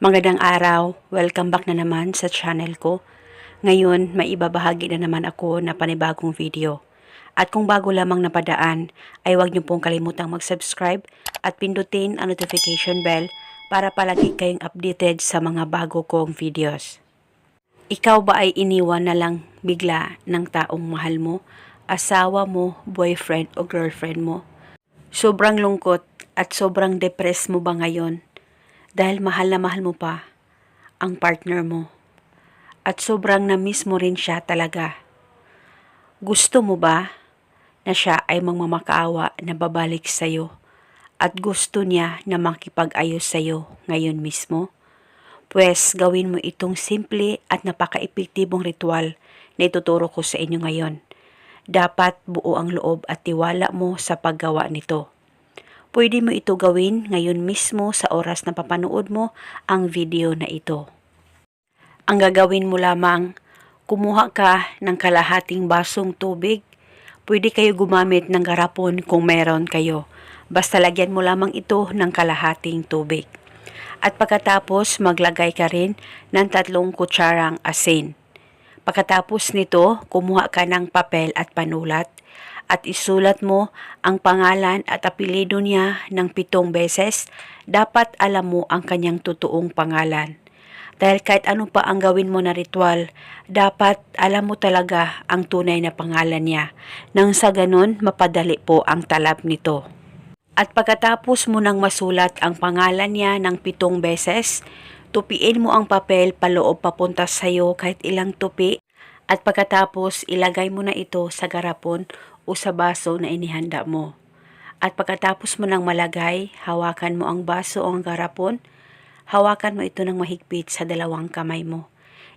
Magandang araw, welcome back na naman sa channel ko. Ngayon, may ibabahagi na naman ako na panibagong video. At kung bago lamang napadaan, ay huwag niyo pong kalimutang mag-subscribe at pindutin ang notification bell para palagi kayong updated sa mga bago kong videos. Ikaw ba ay iniwan na lang bigla ng taong mahal mo, asawa mo, boyfriend o girlfriend mo? Sobrang lungkot at sobrang depressed mo ba ngayon? Dahil mahal na mahal mo pa ang partner mo. At sobrang na-miss mo rin siya talaga. Gusto mo ba na siya ay magmamakaawa na babalik sa'yo? At gusto niya na makipag-ayos sa'yo ngayon mismo? Pwes gawin mo itong simple at napaka-epektibong ritual na ituturo ko sa inyo ngayon. Dapat buo ang loob at tiwala mo sa paggawa nito. Pwede mo ito gawin ngayon mismo sa oras na papanood mo ang video na ito. Ang gagawin mo lamang, kumuha ka ng kalahating basong tubig. Pwede kayo gumamit ng garapon kung meron kayo. Basta lagyan mo lamang ito ng kalahating tubig. At pagkatapos maglagay ka rin ng tatlong kutsarang asin. Pagkatapos nito, kumuha ka ng papel at panulat at isulat mo ang pangalan at apelido niya ng pitong beses, dapat alam mo ang kanyang totoong pangalan. Dahil kahit ano pa ang gawin mo na ritual, dapat alam mo talaga ang tunay na pangalan niya. Nang sa ganun, mapadali po ang talab nito. At pagkatapos mo nang masulat ang pangalan niya ng pitong beses, tupiin mo ang papel paloob papunta sa iyo kahit ilang tupi at pagkatapos ilagay mo na ito sa garapon o sa baso na inihanda mo. At pagkatapos mo nang malagay, hawakan mo ang baso o ang garapon, hawakan mo ito ng mahigpit sa dalawang kamay mo.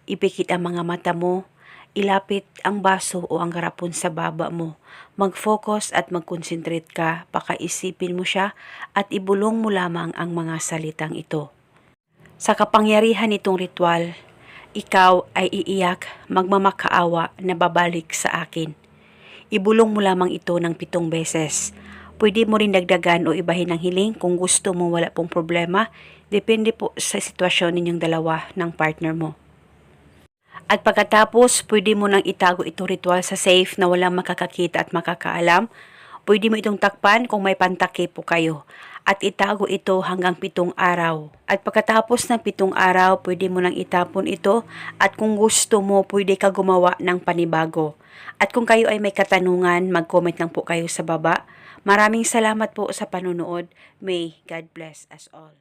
Ipikit ang mga mata mo, ilapit ang baso o ang garapon sa baba mo. Mag-focus at mag-concentrate ka, pakaisipin mo siya at ibulong mo lamang ang mga salitang ito. Sa kapangyarihan nitong ritual, ikaw ay iiyak, magmamakaawa na babalik sa akin. Ibulong mo lamang ito ng pitong beses. Pwede mo rin dagdagan o ibahin ang hiling kung gusto mo wala pong problema. Depende po sa sitwasyon ninyong dalawa ng partner mo. At pagkatapos, pwede mo nang itago itong ritual sa safe na walang makakakita at makakaalam. Pwede mo itong takpan kung may pantake po kayo. At itago ito hanggang pitong araw. At pagkatapos ng pitong araw, pwede mo nang itapon ito. At kung gusto mo, pwede ka gumawa ng panibago. At kung kayo ay may katanungan, mag-comment lang po kayo sa baba. Maraming salamat po sa panonood. May God bless us all.